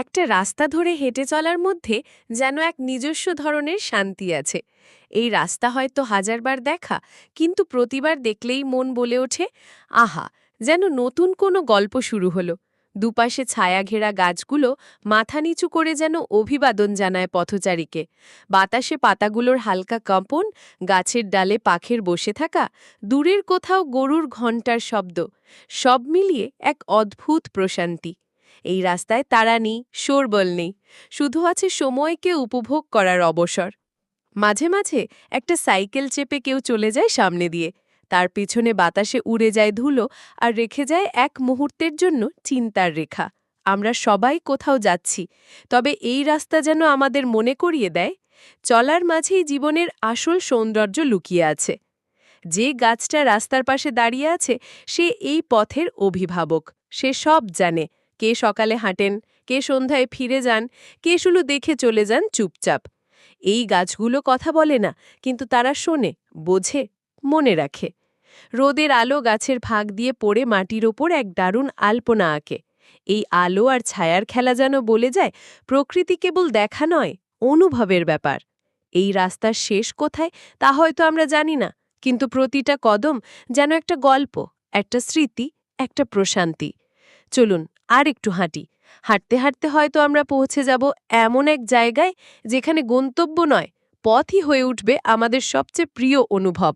একটা রাস্তা ধরে হেঁটে চলার মধ্যে যেন এক নিজস্ব ধরনের শান্তি আছে। এই রাস্তা হয়তো হাজারবার দেখা, কিন্তু প্রতিবার দেখলেই মন বলে ওঠে, আহা, যেন নতুন কোনো গল্প শুরু হলো। দুপাশে ছায়া ঘেরা গাছগুলো মাথা নিচু করে যেন অভিবাদন জানায় পথচারীকে। বাতাসে পাতাগুলোর হালকা কম্পন, গাছের ডালে পাখের বসে থাকা, দূরের কোথাও গরুর ঘণ্টার শব্দ, সব মিলিয়ে এক অদ্ভুত প্রশান্তি। এই রাস্তায় তারা নেই, শোরবল নেই। শুধু আছে সময়কে উপভোগ করার অবসর। মাঝে মাঝে একটা সাইকেল চেপে কেউ চলে যায় সামনে দিয়ে। তার পিছনে বাতাসে উড়ে যায় ধুলো আর রেখে যায় এক মুহূর্তের জন্য চিন্তার রেখা। আমরা সবাই কোথাও যাচ্ছি, তবে এই রাস্তা যেন আমাদের মনে করিয়ে দেয়, চলার মাঝেই জীবনের আসল সৌন্দর্য লুকিয়ে আছে। যে গাছটা রাস্তার পাশে দাঁড়িয়ে আছে, সে এই পথের অভিভাবক, সে সব জানে। কে সকালে হাঁটেন, কে সন্ধ্যায় ফিরে যান, কে শুধু দেখে চলে যান চুপচাপ। এই গাছগুলো কথা বলে না, কিন্তু তারা শোনে, বোঝে, মনে রাখে। রোদের আলো গাছের ফাঁক দিয়ে পড়ে মাটির ওপর এক দারুণ আলপনা আঁকে। এই আলো আর ছায়ার খেলা যেন বলে যায়, প্রকৃতি কেবল দেখা নয়, অনুভবের ব্যাপার। এই রাস্তার শেষ কোথায়, তা হয়তো আমরা জানি না, কিন্তু প্রতিটা কদম যেন একটা গল্প, একটা স্মৃতি, একটা প্রশান্তি। চলুন, আর একটু হাঁটি। হাঁটতে হাঁটতে হয়তো আমরা পৌঁছে যাব এমন এক জায়গায় যেখানে গন্তব্য নয়, পথই হয়ে উঠবে আমাদের সবচেয়ে প্রিয় অনুভব।